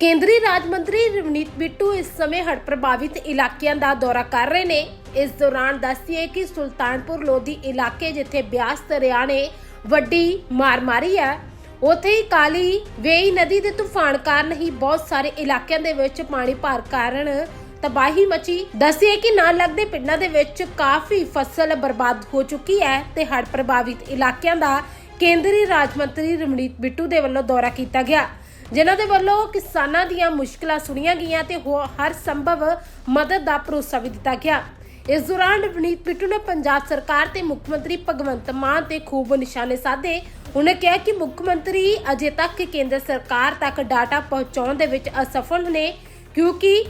ਕੇਂਦਰੀ ਰਾਜ ਮੰਤਰੀ ਰਵਨੀਤ ਬਿੱਟੂ ਇਸ ਸਮੇਂ ਹੜ੍ਹ ਪ੍ਰਭਾਵਿਤ ਇਲਾਕਿਆਂ ਦਾ ਦੌਰਾ ਕਰ ਰਹੇ ਨੇ। ਇਸ ਦੌਰਾਨ ਦੱਸਿਏ ਕਿ ਸੁਲਤਾਨਪੁਰ ਲੋਧੀ ਇਲਾਕੇ ਜਿੱਥੇ ਬਿਆਸ ਦਰਿਆ ਨੇ ਵੱਡੀ ਮਾਰ ਮਾਰੀ ਹੈ, ਉੱਥੇ ਹੀ ਕਾਲੀ ਵੇਈ ਨਦੀ ਦੇ ਤੂਫਾਨ ਕਾਰਨ ਹੀ ਬਹੁਤ ਸਾਰੇ ਇਲਾਕਿਆਂ ਦੇ ਵਿੱਚ ਪਾਣੀ ਭਰ ਕਾਰਨ ਤਬਾਹੀ ਮਚੀ। ਦੱਸਿਏ ਕਿ ਨਾਲ ਲੱਗਦੇ ਪਿੰਡਾਂ ਦੇ ਵਿੱਚ ਕਾਫੀ ਫਸਲ ਬਰਬਾਦ ਹੋ ਚੁੱਕੀ ਹੈ ਤੇ ਹੜ੍ਹ ਪ੍ਰਭਾਵਿਤ ਇਲਾਕਿਆਂ ਦਾ ਕੇਂਦਰੀ ਰਾਜ ਮੰਤਰੀ ਰਵਨੀਤ ਬਿੱਟੂ ਦੇ ਵੱਲੋਂ ਦੌਰਾ ਕੀਤਾ ਗਿਆ। ਜਿਨ੍ਹਾਂ ਦੇ ਵੱਲੋਂ ਕਿਸਾਨਾਂ ਦੀਆਂ ਮੁਸ਼ਕਲਾਂ ਸੁਣੀਆਂ ਗਈਆਂ ਤੇ ਹੋ- ਹਰ ਸੰਭਵ ਮਦਦ ਦਾ ਭਰੋਸਾ ਵੀ ਦਿੱਤਾ ਗਿਆ। ਇਸ ਦੌਰਾਨ ਰਵਨੀਤ ਬਿੱਟੂ ਨੇ ਪੰਜਾਬ ਸਰਕਾਰ ਤੇ ਮੁੱਖ ਮੰਤਰੀ ਭਗਵੰਤ ਮਾਨ ਤੇ ਖੂਬ ਨਿਸ਼ਾਨੇ ਸਾਧੇ। ਉਹਨੇ ਕਿਹਾ ਕਿ ਮੁੱਖ ਮੰਤਰੀ ਅਜੇ ਤੱਕ ਕੇਂਦਰ ਸਰਕਾਰ ਤੱਕ ਡਾਟਾ ਪਹੁੰਚਾਉਣ ਦੇ ਵਿੱਚ ਅਸਫਲ ਨੇ, ਕਿਉਂਕਿ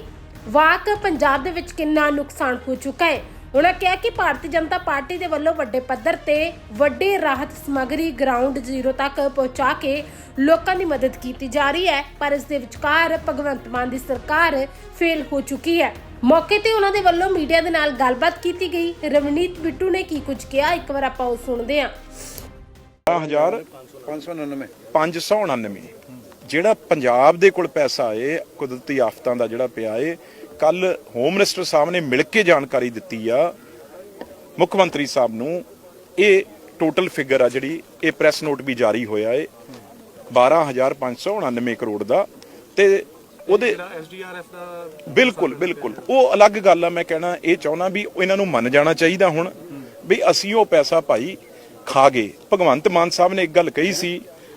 ਵਾਕ ਪੰਜਾਬ ਦੇ ਵਿੱਚ ਕਿੰਨਾ ਨੁਕਸਾਨ ਹੋ ਚੁੱਕਾ ਹੈ। ਉਹਨਾਂ ਕਿਹਾ ਕਿ ਭਾਰਤੀ ਜਨਤਾ ਪਾਰਟੀ ਦੇ ਵੱਲੋਂ ਵੱਡੇ ਪੱਧਰ ਤੇ ਵੱਡੇ ਰਾਹਤ ਸਮੱਗਰੀ ਗਰਾਊਂਡ ਜ਼ੀਰੋ ਤੱਕ ਪਹੁੰਚਾ ਕੇ ਲੋਕਾਂ ਦੀ ਮਦਦ ਕੀਤੀ ਜਾ ਰਹੀ ਹੈ, ਪਰ ਇਸ ਦੇ ਵਿਚਕਾਰ ਭਗਵੰਤ ਮਾਨ ਦੀ ਸਰਕਾਰ ਫੇਲ ਹੋ ਚੁੱਕੀ ਹੈ। ਮੌਕੇ ਤੇ ਉਹਨਾਂ ਦੇ ਵੱਲੋਂ ਮੀਡੀਆ ਦੇ ਨਾਲ ਗੱਲਬਾਤ ਕੀਤੀ ਗਈ। ਰਵਨੀਤ ਬਿੱਟੂ ਨੇ ਕੀ ਕੁਝ ਕਿਹਾ? ਇੱਕ ਵਾਰ ਆਪਾਂ ਉਹ ਸੁਣਦੇ ਹਾਂ। 10000 599 599 ਜਿਹੜਾ ਪੰਜਾਬ ਦੇ ਕੋਲ ਪੈਸਾ ਏ ਕੁਦਰਤੀ ਆਫਤਾਂ ਦਾ ਜਿਹੜਾ ਪਿਆ ਏ ਕੱਲ ਹੋਮ ਮਿਨਿਸਟਰ ਸਾਹਿਬ ਨੇ ਮਿਲ ਕੇ ਜਾਣਕਾਰੀ ਦਿੱਤੀ ਆ ਮੁੱਖ ਮੰਤਰੀ ਸਾਹਿਬ ਨੂੰ ਇਹ ਟੋਟਲ ਫਿਗਰ ਆ ਜਿਹੜੀ ਇਹ ਪ੍ਰੈਸ ਨੋਟ ਵੀ ਜਾਰੀ ਹੋਇਆ ਏ 12599 ਕਰੋੜ ਦਾ ਤੇ ਉਹਦੇ ਐਸਡੀਆਰਐਫ ਦਾ ਬਿਲਕੁਲ ਬਿਲਕੁਲ। ਉਹ ਅਲੱਗ ਗੱਲ ਆ ਮੈਂ ਕਹਿਣਾ ਇਹ ਚਾਹੁੰਦਾ ਵੀ ਇਹਨਾਂ ਨੂੰ ਮੰਨ ਜਾਣਾ ਚਾਹੀਦਾ ਹੁਣ ਵੀ ਅਸੀਂ ਉਹ ਪੈਸਾ ਭਾਈ ਖਾ ਗਏ। ਭਗਵੰਤ ਮਾਨ ਸਾਹਿਬ ਨੇ ਇੱਕ ਗੱਲ ਕਹੀ ਸੀ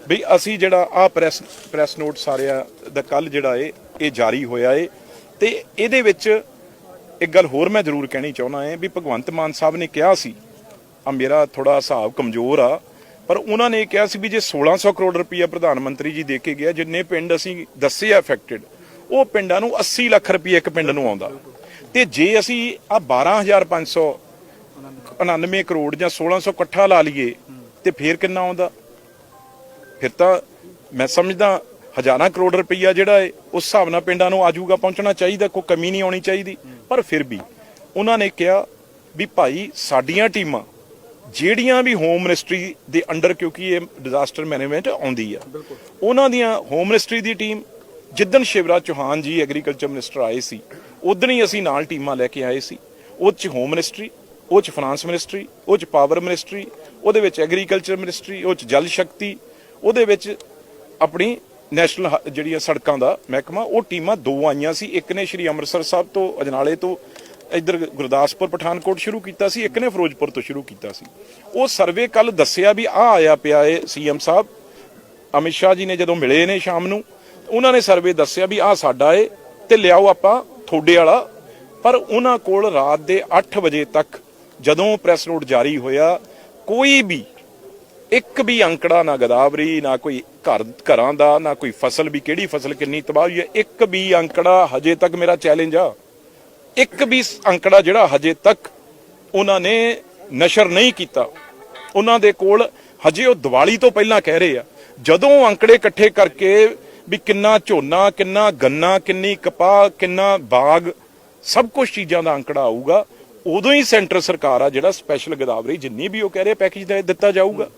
ਵੀ ਅਸੀਂ ਜਿਹੜਾ ਆ ਪ੍ਰੈਸ ਪ੍ਰੈਸ ਨੋਟ ਸਾਰਿਆ ਦਾ ਕੱਲ ਜਿਹੜਾ ਏ ਇਹ ਜਾਰੀ ਹੋਇਆ ਏ। ਤੇ ਇਹਦੇ ਵਿੱਚ ਇੱਕ ਗੱਲ ਹੋਰ ਮੈਂ ਜ਼ਰੂਰ ਕਹਿਣੀ ਚਾਹੁੰਦਾ ਏ ਵੀ ਭਗਵੰਤ ਮਾਨ ਸਾਹਿਬ ਨੇ ਕਿਹਾ ਸੀ ਆ ਮੇਰਾ ਥੋੜਾ ਹਿਸਾਬ ਕਮਜ਼ੋਰ ਆ, ਪਰ ਉਹਨਾਂ ਨੇ ਕਿਹਾ ਸੀ ਵੀ ਜੇ 1600 ਕਰੋੜ ਰੁਪਈਆ ਪ੍ਰਧਾਨ ਮੰਤਰੀ ਜੀ ਦੇ ਕੇ ਗਿਆ, ਜਿੰਨੇ ਪਿੰਡ ਅਸੀਂ ਦੱਸੇ ਆ ਅਫੈਕਟਡ ਉਹ ਪਿੰਡਾਂ ਨੂੰ 80 ਲੱਖ ਰੁਪਏ ਇੱਕ ਪਿੰਡ ਨੂੰ ਆਉਂਦਾ। ਤੇ ਜੇ ਅਸੀਂ ਆ 12599 ਕਰੋੜ ਜਾਂ 1600 ਇਕੱਠਾ ਲਾ ਲਈਏ, ਤੇ ਫੇਰ ਕਿੰਨਾ ਆਉਂਦਾ? ਫਿਰ ਤਾਂ ਮੈਂ ਸਮਝਦਾ ਹਜ਼ਾਰਾਂ ਕਰੋੜ ਰੁਪਈਆ ਜਿਹੜਾ ਹੈ ਉਸ ਹਿਸਾਬ ਨਾਲ ਪਿੰਡਾਂ ਨੂੰ ਆਜੂਗਾ ਪਹੁੰਚਣਾ ਚਾਹੀਦਾ, ਕੋਈ ਕਮੀ ਨਹੀਂ ਆਉਣੀ ਚਾਹੀਦੀ। ਪਰ ਫਿਰ ਵੀ ਉਹਨਾਂ ਨੇ ਕਿਹਾ ਵੀ ਭਾਈ ਸਾਡੀਆਂ ਟੀਮਾਂ ਜਿਹੜੀਆਂ ਵੀ ਹੋਮ ਮਿਨਿਸਟਰੀ ਦੇ ਅੰਡਰ, ਕਿਉਂਕਿ ਇਹ ਡਿਜ਼ਾਸਟਰ ਮੈਨੇਜਮੈਂਟ ਆਉਂਦੀ ਆ, ਉਹਨਾਂ ਦੀਆਂ ਹੋਮ ਮਿਨਿਸਟਰੀ ਦੀ ਟੀਮ, ਜਿੱਦਣ ਸ਼ਿਵਰਾਜ ਚੌਹਾਨ ਜੀ ਐਗਰੀਕਲਚਰ ਮਿਨਿਸਟਰ ਆਏ ਸੀ ਉਦੋਂ ਹੀ ਅਸੀਂ ਨਾਲ ਟੀਮਾਂ ਲੈ ਕੇ ਆਏ ਸੀ। ਉਹ 'ਚ ਹੋਮ ਮਿਨਿਸਟਰੀ ਉਹ 'ਚ ਫਾਈਨਾਂਸ ਮਿਨਿਸਟਰੀ ਉਹ 'ਚ ਪਾਵਰ ਮਿਨਿਸਟਰੀ ਉਹਦੇ ਵਿੱਚ ਐਗਰੀਕਲਚਰ ਮਿਨਿਸਟਰੀ ਉਹ 'ਚ ਜਲ ਸ਼ਕਤੀ ਉਹਦੇ ਵਿੱਚ ਆਪਣੀ ਨੈਸ਼ਨਲ ਹ- ਜਿਹੜੀਆਂ ਸੜਕਾਂ ਦਾ ਮਹਿਕਮਾ, ਉਹ ਟੀਮਾਂ ਦੋ ਆਈਆਂ ਸੀ। ਇੱਕ ਨੇ ਸ਼੍ਰੀ ਅੰਮ੍ਰਿਤਸਰ ਸਾਹਿਬ ਤੋਂ ਅਜਨਾਲੇ ਤੋਂ ਇੱਧਰ ਗੁਰਦਾਸਪੁਰ, ਪਠਾਨਕੋਟ ਸ਼ੁਰੂ ਕੀਤਾ ਸੀ। ਇੱਕ ਨੇ ਫਿਰੋਜ਼ਪੁਰ ਤੋਂ ਸ਼ੁਰੂ ਕੀਤਾ ਸੀ। ਉਹ ਸਰਵੇ ਕੱਲ ਦੱਸਿਆ ਵੀ ਆ ਆਇਆ ਪਿਆ ਏ ਸੀਐਮ ਸਾਹਿਬ। ਅਮਿਤ ਸ਼ਾਹ ਜੀ ਨੇ ਜਦੋਂ ਮਿਲੇ ਨੇ ਸ਼ਾਮ ਨੂੰ, ਉਹਨਾਂ ਨੇ ਸਰਵੇ ਦੱਸਿਆ ਵੀ ਆ ਸਾਡਾ ਏ ਤੇ ਲਿਆਓ ਆਪਾਂ ਥੋੜੇ ਵਾਲਾ। ਪਰ ਉਹਨਾਂ ਕੋਲ ਰਾਤ ਦੇ 8 ਵਜੇ ਤੱਕ ਜਦੋਂ ਪ੍ਰੈਸ ਨੋਟ ਜਾਰੀ ਹੋਇਆ, ਕੋਈ ਵੀ ਇੱਕ ਵੀ ਅੰਕੜਾ ਨਾ ਗਦਾਵਰੀ, ਨਾ ਕੋਈ ਘਰ, ਘਰਾਂ ਦਾ, ਨਾ ਕੋਈ ਫਸਲ ਵੀ ਕਿਹੜੀ ਫਸਲ ਕਿੰਨੀ ਤਬਾਹ ਹੋਈ ਹੈ। ਇੱਕ ਵੀ ਅੰਕੜਾ ਹਜੇ ਤੱਕ ਮੇਰਾ ਚੈਲੰਜ ਆ। ਇੱਕ ਵੀ ਅੰਕੜਾ ਜਿਹੜਾ ਹਜੇ ਤੱਕ ਉਹਨਾਂ ਨੇ ਨਸ਼ਰ ਨਹੀਂ ਕੀਤਾ। ਉਹਨਾਂ ਦੇ ਕੋਲ ਹਜੇ ਉਹ ਦੀਵਾਲੀ ਤੋਂ ਪਹਿਲਾਂ ਕਹਿ ਰਹੇ ਆ। ਜਦੋਂ ਅੰਕੜੇ ਇਕੱਠੇ ਕਰਕੇ ਵੀ ਕਿੰਨਾ ਝੋਨਾ, ਕਿੰਨਾ ਗੰਨਾ, ਕਿੰਨੀ ਕਪਾਹ, ਕਿੰਨਾ ਬਾਗ, ਸਭ ਕੁਝ ਚੀਜ਼ਾਂ ਦਾ ਅੰਕੜਾ ਆਊਗਾ, ਉਦੋਂ ਹੀ ਸੈਂਟਰ ਸਰਕਾਰ ਆ ਜਿਹੜਾ ਸਪੈਸ਼ਲ ਗਦਾਵਰੀ ਜਿੰਨੀ ਵੀ ਉਹ ਕਹਿ ਰਹੇ ਪੈਕੇਜ ਦਾ ਦਿੱਤਾ ਜਾਊਗਾ।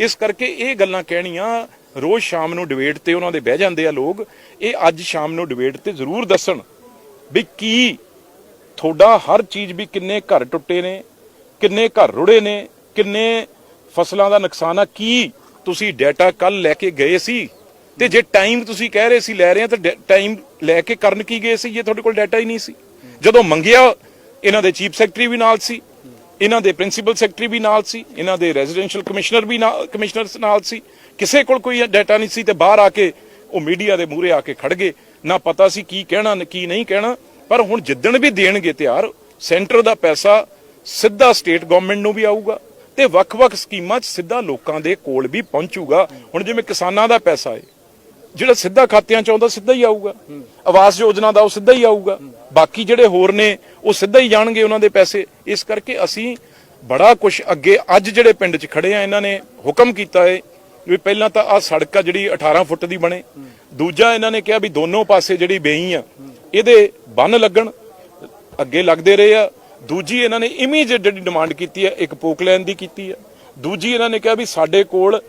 ਇਸ ਕਰਕੇ ਇਹ ਗੱਲਾਂ ਕਹਿਣੀਆਂ, ਰੋਜ਼ ਸ਼ਾਮ ਨੂੰ ਡਿਬੇਟ ਤੇ ਉਹਨਾਂ ਦੇ ਬਹਿ ਜਾਂਦੇ ਆ ਲੋਕ, ਇਹ ਅੱਜ ਸ਼ਾਮ ਨੂੰ ਡਿਬੇਟ ਤੇ ਜ਼ਰੂਰ ਦੱਸਣ ਵੀ ਕੀ ਤੁਹਾਡਾ ਹਰ ਚੀਜ਼ ਵੀ ਕਿੰਨੇ ਘਰ ਟੁੱਟੇ ਨੇ, ਕਿੰਨੇ ਘਰ ਰੁੜੇ ਨੇ, ਕਿੰਨੇ ਫਸਲਾਂ ਦਾ ਨੁਕਸਾਨ ਆ, ਕੀ ਤੁਸੀਂ ਡਾਟਾ ਕੱਲ ਲੈ ਕੇ ਗਏ ਸੀ? ਤੇ ਜੇ ਟਾਈਮ ਤੁਸੀਂ ਕਹਿ ਰਹੇ ਸੀ ਲੈ ਰਹੇ ਆ, ਤਾਂ ਟਾਈਮ ਲੈ ਕੇ ਕਰਨ ਕੀ ਗਏ ਸੀ, ਜੇ ਤੁਹਾਡੇ ਕੋਲ ਡਾਟਾ ਹੀ ਨਹੀਂ ਸੀ? ਜਦੋਂ ਮੰਗਿਆ, ਇਹਨਾਂ ਦੇ ਚੀਫ ਸੈਕਟਰੀ ਵੀ ਨਾਲ ਸੀ ਇਹਨਾਂ ਦੇ ਪ੍ਰਿੰਸੀਪਲ ਸੈਕਟਰੀ ਵੀ ਨਾਲ ਸੀ, ਇਹਨਾਂ ਦੇ ਰੈਜ਼ੀਡੈਂਸ਼ੀਅਲ ਕਮਿਸ਼ਨਰ ਵੀ ਨਾਲ, ਕਮਿਸ਼ਨਰਸ ਨਾਲ ਸੀ। ਕਿਸੇ ਕੋਲ ਕੋਈ ਡਾਟਾ ਨਹੀਂ ਸੀ ਤੇ ਬਾਹਰ ਆ ਕੇ ਉਹ ਮੀਡੀਆ ਦੇ ਮੂਹਰੇ ਆ ਕੇ ਖੜ ਗਏ। ਨਾ ਪਤਾ ਸੀ ਕੀ ਕਹਿਣਾ ਕੀ ਨਹੀਂ ਕਹਿਣਾ, ਪਰ ਹੁਣ ਜਿੱਦਣ ਵੀ ਦੇਣਗੇ ਤਿਆਰ, ਸੈਂਟਰ ਦਾ ਪੈਸਾ ਸਿੱਧਾ ਸਟੇਟ ਗਵਰਨਮੈਂਟ ਨੂੰ ਵੀ ਆਊਗਾ ਤੇ ਵੱਖ-ਵੱਖ ਸਕੀਮਾਂ 'ਚ ਸਿੱਧਾ ਲੋਕਾਂ ਦੇ ਕੋਲ ਵੀ ਪਹੁੰਚੂਗਾ। ਹੁਣ ਜਿਵੇਂ ਕਿਸਾਨਾਂ ਦਾ ਪੈਸਾ ਹੈ ਜਿਹੜਾ ਸਿੱਧਾ ਖਾਤਿਆਂ 'ਚ ਆਉਂਦਾ ਸਿੱਧਾ ਹੀ ਆਊਗਾ। ਆਵਾਸ ਯੋਜਨਾ ਦਾ ਉਹ ਸਿੱਧਾ ਹੀ ਆਊਗਾ। ਬਾਕੀ ਜਿਹੜੇ ਹੋਰ ਨੇ ਉਹ ਸਿੱਧਾ ਹੀ ਜਾਣਗੇ ਉਹਨਾਂ ਦੇ ਪੈਸੇ। ਇਸ ਕਰਕੇ ਅਸੀਂ ਬੜਾ ਕੁਝ ਅੱਗੇ ਅੱਜ ਜਿਹੜੇ ਪਿੰਡ 'ਚ ਖੜੇ ਆ, ਇਹਨਾਂ ਨੇ ਹੁਕਮ ਕੀਤਾ ਹੈ ਵੀ ਪਹਿਲਾਂ ਤਾਂ ਆ ਸੜਕ ਆ ਜਿਹੜੀ 18 ਫੁੱਟ ਦੀ ਬਣੇ। ਦੂਜਾ ਇਹਨਾਂ ਨੇ ਕਿਹਾ ਵੀ ਦੋਨੋਂ ਪਾਸੇ ਜਿਹੜੀ ਬੇਈ ਆ, ਇਹਦੇ ਬੰਨ ਲੱਗਣ, ਅੱਗੇ ਲੱਗਦੇ ਰਹੇ ਆ। ਦੂਜੀ ਇਹਨਾਂ ਨੇ ਇਮੀਡੀਏਟ ਜਿਹੜੀ ਡਿਮਾਂਡ ਕੀਤੀ ਹੈ ਇੱਕ ਪੋਕਲੈਨ ਦੀ ਕੀਤੀ ਹੈ ਦੂਜੀ ਇਹਨਾਂ ਨੇ ਕਿਹਾ ਵੀ ਸਾਡੇ ਕੋਲ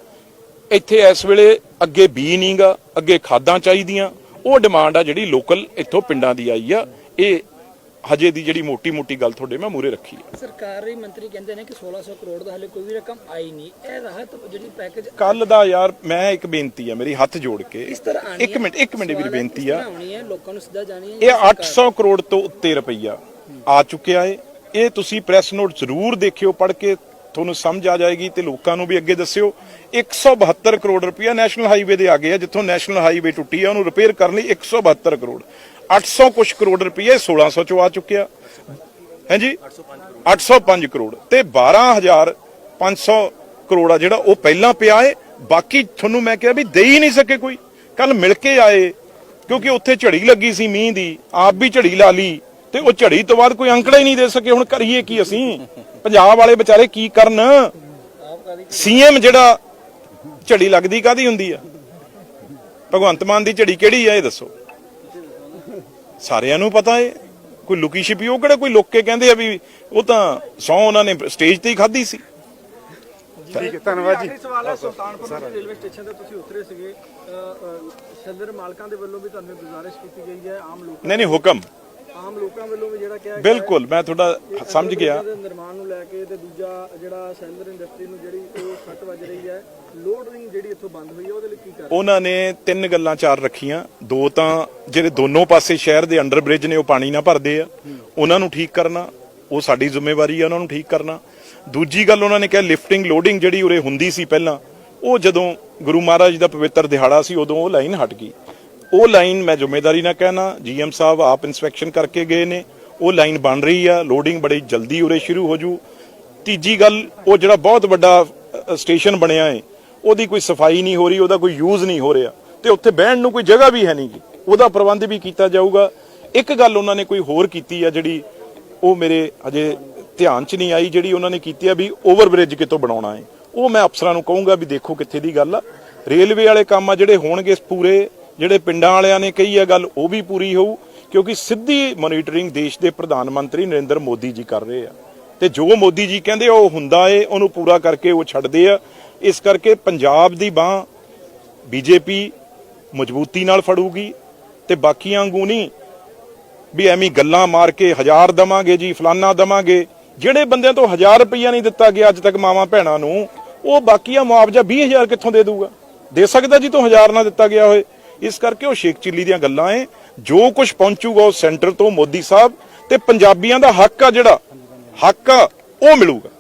ਇੱਥੇ ਇਸ ਵੇਲੇ ਅੱਗੇ ਬੀ ਨਹੀਂਗਾ ਅੱਗੇ ਖਾਦਾਂ ਚਾਹੀਦੀਆਂ। ਉਹ ਡਿਮਾਂਡ ਆ ਜਿਹੜੀ ਲੋਕਲ ਇੱਥੋਂ ਪਿੰਡਾਂ ਦੀ ਆਈ ਆ। ਇਹ ਹਜੇ ਦੀ ਜਿਹੜੀ ਮੋਟੀ-ਮੋਟੀ ਗੱਲ ਤੁਹਾਡੇ ਮੈਂ ਮੂਰੇ ਰੱਖੀ ਆ ਸਰਕਾਰੀ ਮੰਤਰੀ ਕਹਿੰਦੇ ਨੇ ਕਿ 1600 ਕਰੋੜ ਦਾ ਹਲੇ ਕੋਈ ਵੀ ਰਕਮ ਆਈ ਨਹੀਂ। ਇਹ ਰਾਹਤ ਜਿਹੜੀ ਪੈਕੇਜ ਕੱਲ ਦਾ ਯਾਰ ਮੈਂ ਇੱਕ ਬੇਨਤੀ ਆ ਮੇਰੀ ਹੱਥ ਜੋੜ ਕੇ। ਕਿਸ ਤਰ੍ਹਾਂ ਇੱਕ ਮਿੰਟ ਇੱਕ ਮਿੰਟ ਮੇਰੀ ਬੇਨਤੀ ਆ। ਆਉਣੀ ਹੈ? ਲੋਕਾਂ ਨੂੰ ਸਿੱਧਾ ਜਾਣੀ ਹੈ ਇਹ 800 ਕਰੋੜ ਤੋਂ ਉੱਤੇ ਰੁਪਈਆ ਆ ਚੁੱਕਿਆ ਏ। ਇਹ ਤੁਸੀਂ ਪ੍ਰੈਸ ਨੋਟ ਜ਼ਰੂਰ ਦੇਖਿਓ ਪੜ੍ਹ ਕੇ ਤੁਹਾਨੂੰ ਸਮਝ ਆ ਜਾਏਗੀ ਤੇ ਲੋਕਾਂ ਨੂੰ ਵੀ ਅੱਗੇ ਦੱਸਿਓ। 172 ਕਰੋੜ ਰੁਪਈਆ ਨੈਸ਼ਨਲ ਹਾਈਵੇ ਦੇ ਆ ਗਿਆ ਜਿੱਥੋਂ ਨੈਸ਼ਨਲ ਹਾਈਵੇ ਟੁੱਟੀ ਆ, ਉਹਨੂੰ ਰਿਪੇਅਰ ਕਰਨ ਲਈ 172 ਕਰੋੜ। 800 ਕੁਛ ਕਰੋੜ ਰੁਪਈਆ 1600 ਚੋਂ ਆ ਚੁੱਕਿਆ ਹਾਂਜੀ? 805 ਕਰੋੜ। ਤੇ 12500 ਕਰੋੜ ਆ ਜਿਹੜਾ ਉਹ ਪਹਿਲਾਂ ਪਿਆ ਏ। ਬਾਕੀ ਤੁਹਾਨੂੰ ਮੈਂ ਕਿਹਾ ਵੀ ਦੇ ਹੀ ਨਹੀਂ ਸਕੇ ਕੋਈ। ਕੱਲ ਮਿਲ ਕੇ ਆਏ, ਕਿਉਂਕਿ ਉੱਥੇ ਝੜੀ ਲੱਗੀ ਸੀ ਮੀਂਹ ਦੀ, ਆਪ ਵੀ ਝੜੀ ਲਾ ਲਈ। ਤੇ ਉਹ ਝੜੀ ਤੋਂ ਬਾਅਦ ਕੋਈ ਅੰਕੜਾ ਹੀ ਨਹੀਂ ਦੇ ਸਕੇ ਹੁਣ ਕਰੀਏ ਕੀ ਅਸੀਂ? ਪੰਜਾਬ ਵਾਲੇ ਵਿਚਾਰੇ ਕੀ ਕਰਨ? ਸੀਐਮ ਜਿਹੜਾ ਝੜੀ ਲੱਗਦੀ ਕਾਦੀ ਹੁੰਦੀ ਆ? ਭਗਵੰਤ ਮਾਨ ਦੀ ਝੜੀ ਕਿਹੜੀ ਆ ਇਹ ਦੱਸੋ। ਸਾਰਿਆਂ ਨੂੰ ਪਤਾ ਏ ਕੋਈ ਲੁਕੀ ਛਿਪੀ ਉਹ ਕਿਹੜਾ ਕੋਈ ਲੁੱਕ ਕੇ ਕਹਿੰਦੇ ਆ ਵੀ ਉਹ ਤਾਂ ਸੌ ਉਹਨਾਂ ਨੇ ਸਟੇਜ ਤੇ ਹੀ ਖਾਧੀ ਸੀ। ਠੀਕ ਹੈ ਧੰਨਵਾਦ ਜੀ। ਸਵਾਲ ਹੈ ਸੁਲਤਾਨਪੁਰ ਦੇ ਰੇਲਵੇ ਸਟੇਸ਼ਨ ਤੇ ਤੁਸੀਂ ਉਤਰੇ ਸੀਗੇ। ਸ਼ੈਲਰ ਮਾਲਕਾਂ ਦੇ ਵੱਲੋਂ ਵੀ ਤੁਹਾਨੂੰ ਗੁਜ਼ਾਰਿਸ਼ ਕੀਤੀ ਗਈ ਹੈ ਆਮ ਲੋਕ ਨਹੀਂ ਨਹੀਂ ਹੁਕਮ। ਆਮ ਲੋਕਾਂ ਵੱਲੋਂ ਵੀ ਜਿਹੜਾ ਕਿਹਾ ਬਿਲਕੁਲ ਮੈਂ ਤੁਹਾਡਾ ਸਮਝ ਗਿਆ। ਨਿਰਮਾਣ ਨੂੰ ਲੈ ਕੇ ਤੇ ਦੂਜਾ ਜਿਹੜਾ ਸ਼ੈਲਰ ਇੰਡਸਟਰੀ ਨੂੰ ਜਿਹੜੀ ਉਹ ਸੱਟ ਵੱਜ ਰਹੀ ਹੈ ਲੋਡਿੰਗ ਜਿਹੜੀ ਇੱਥੋਂ ਬੰਦ ਹੋਈ ਹੈ ਉਹਦੇ ਲਈ ਕੀ ਕਰ ਉਹਨਾਂ ਨੇ ਤਿੰਨ ਗੱਲਾਂ ਚਾਰ ਰੱਖੀਆਂ। ਦੋ ਤਾਂ ਜਿਹੜੇ ਦੋਨੋਂ ਪਾਸੇ ਸ਼ਹਿਰ ਦੇ ਅੰਡਰ ਬ੍ਰਿਜ ਨੇ ਉਹ ਪਾਣੀ ਨਾ ਭਰਦੇ ਆ। ਉਹਨਾਂ ਨੂੰ ਠੀਕ ਕਰਨਾ ਉਹ ਸਾਡੀ ਜ਼ਿੰਮੇਵਾਰੀ ਆ ਉਹਨਾਂ ਨੂੰ ਠੀਕ ਕਰਨਾ। ਦੂਜੀ ਗੱਲ ਉਹਨਾਂ ਨੇ ਕਿਹਾ ਲਿਫਟਿੰਗ ਲੋਡਿੰਗ ਜਿਹੜੀ ਉਰੇ ਹੁੰਦੀ ਸੀ ਪਹਿਲਾਂ ਉਹ ਜਦੋਂ ਗੁਰੂ ਮਹਾਰਾਜ ਦਾ ਪਵਿੱਤਰ ਦਿਹਾੜਾ ਸੀ ਉਦੋਂ ਉਹ ਲਾਈਨ ਹਟ ਗਈ। ਉਹ ਲਾਈਨ ਮੈਂ ਜ਼ਿੰਮੇਵਾਰੀ ਨਾਲ ਕਹਿਣਾ ਜੀਐਮ ਸਾਹਿਬ ਆਪ ਇਨਸਪੈਕਸ਼ਨ ਕਰਕੇ ਗਏ ਨੇ, ਉਹ ਲਾਈਨ ਬਣ ਰਹੀ ਆ ਲੋਡਿੰਗ ਬੜੀ ਜਲਦੀ ਉਰੇ ਸ਼ੁਰੂ ਹੋ ਜੂ। ਤੀਜੀ ਗੱਲ, ਉਹ ਜਿਹੜਾ ਬਹੁਤ ਵੱਡਾ ਸਟੇਸ਼ਨ ਬਣਿਆ ਹੈ ਉਹਦੀ ਕੋਈ ਸਫ਼ਾਈ ਨਹੀਂ ਹੋ ਰਹੀ, ਉਹਦਾ ਕੋਈ ਯੂਜ਼ ਨਹੀਂ ਹੋ ਰਿਹਾ। ਤੇ ਉੱਥੇ ਬਹਿਣ ਨੂੰ ਕੋਈ ਜਗ੍ਹਾ ਵੀ ਹੈ ਨਹੀਂ ਗੀ। ਉਹਦਾ ਪ੍ਰਬੰਧ ਵੀ ਕੀਤਾ ਜਾਊਗਾ। ਇੱਕ ਗੱਲ ਉਹਨਾਂ ਨੇ ਕੋਈ ਹੋਰ ਕੀਤੀ ਆ, ਜਿਹੜੀ ਉਹ ਮੇਰੇ ਅਜੇ ਧਿਆਨ 'ਚ ਨਹੀਂ ਆਈ, ਜਿਹੜੀ ਉਹਨਾਂ ਨੇ ਕੀਤੀ ਆ ਵੀ ਓਵਰਬ੍ਰਿਜ ਕਿਤੋਂ ਬਣਾਉਣਾ ਹੈ ਉਹ ਮੈਂ ਅਫਸਰਾਂ ਨੂੰ ਕਹੂੰਗਾ ਵੀ ਦੇਖੋ ਕਿੱਥੇ ਦੀ ਗੱਲ ਆ। ਰੇਲਵੇ ਵਾਲੇ ਕੰਮ ਆ ਜਿਹੜੇ ਹੋਣਗੇ ਪੂਰੇ ਜਿਹੜੇ ਪਿੰਡਾਂ ਵਾਲਿਆਂ ਨੇ ਕਹੀ ਹੈ ਗੱਲ ਉਹ ਵੀ ਪੂਰੀ ਹੋਊ ਕਿਉਂਕਿ ਸਿੱਧੀ ਮੋਨੀਟਰਿੰਗ ਦੇਸ਼ ਦੇ ਪ੍ਰਧਾਨ ਮੰਤਰੀ ਨਰਿੰਦਰ ਮੋਦੀ ਜੀ ਕਰ ਰਹੇ ਆ। ਤੇ ਜੋ ਮੋਦੀ ਜੀ ਕਹਿੰਦੇ ਆ, ਉਹ ਹੁੰਦਾ ਏ ਉਹਨੂੰ ਪੂਰਾ ਕਰਕੇ ਉਹ ਛੱਡਦੇ ਆ। ਇਸ ਕਰਕੇ ਪੰਜਾਬ ਦੀ ਬਾਹ ਬੀਜੇਪੀ ਮਜ਼ਬੂਤੀ ਨਾਲ ਫੜੂਗੀ ਤੇ ਬਾਕੀਆਂ ਵਾਂਗੂ ਨਹੀਂ ਵੀ ਐਵੇਂ ਗੱਲਾਂ ਮਾਰ ਕੇ ਹਜ਼ਾਰ ਦਵਾਂਗੇ ਜੀ ਫਲਾਨਾ ਦਵਾਂਗੇ। ਜਿਹੜੇ ਬੰਦਿਆਂ ਤੋਂ ਹਜ਼ਾਰ ਰੁਪਈਆ ਨਹੀਂ ਦਿੱਤਾ ਗਿਆ ਅੱਜ ਤੱਕ ਮਾਵਾਂ ਭੈਣਾਂ ਨੂੰ ਉਹ ਬਾਕੀਆ ਮੁਆਵਜ਼ਾ 20000 ਕਿੱਥੋਂ ਦੇ ਦੂਗਾ? ਦੇ ਸਕਦਾ ਜੀ ਤੋਂ ਹਜ਼ਾਰ ਨਾ ਦਿੱਤਾ ਗਿਆ ਹੋਏ। ਇਸ ਕਰਕੇ ਉਹ ਸ਼ੇਖ ਚਿੱਲੀ ਦੀਆਂ ਗੱਲਾਂ ਏ ਜੋ ਕੁਝ ਪਹੁੰਚੂਗਾ ਉਹ ਸੈਂਟਰ ਤੋਂ ਮੋਦੀ ਸਾਹਿਬ ਤੇ ਪੰਜਾਬੀਆਂ ਦਾ ਹੱਕ ਆ ਜਿਹੜਾ, ਹੱਕ ਆ, ਉਹ ਮਿਲੂਗਾ।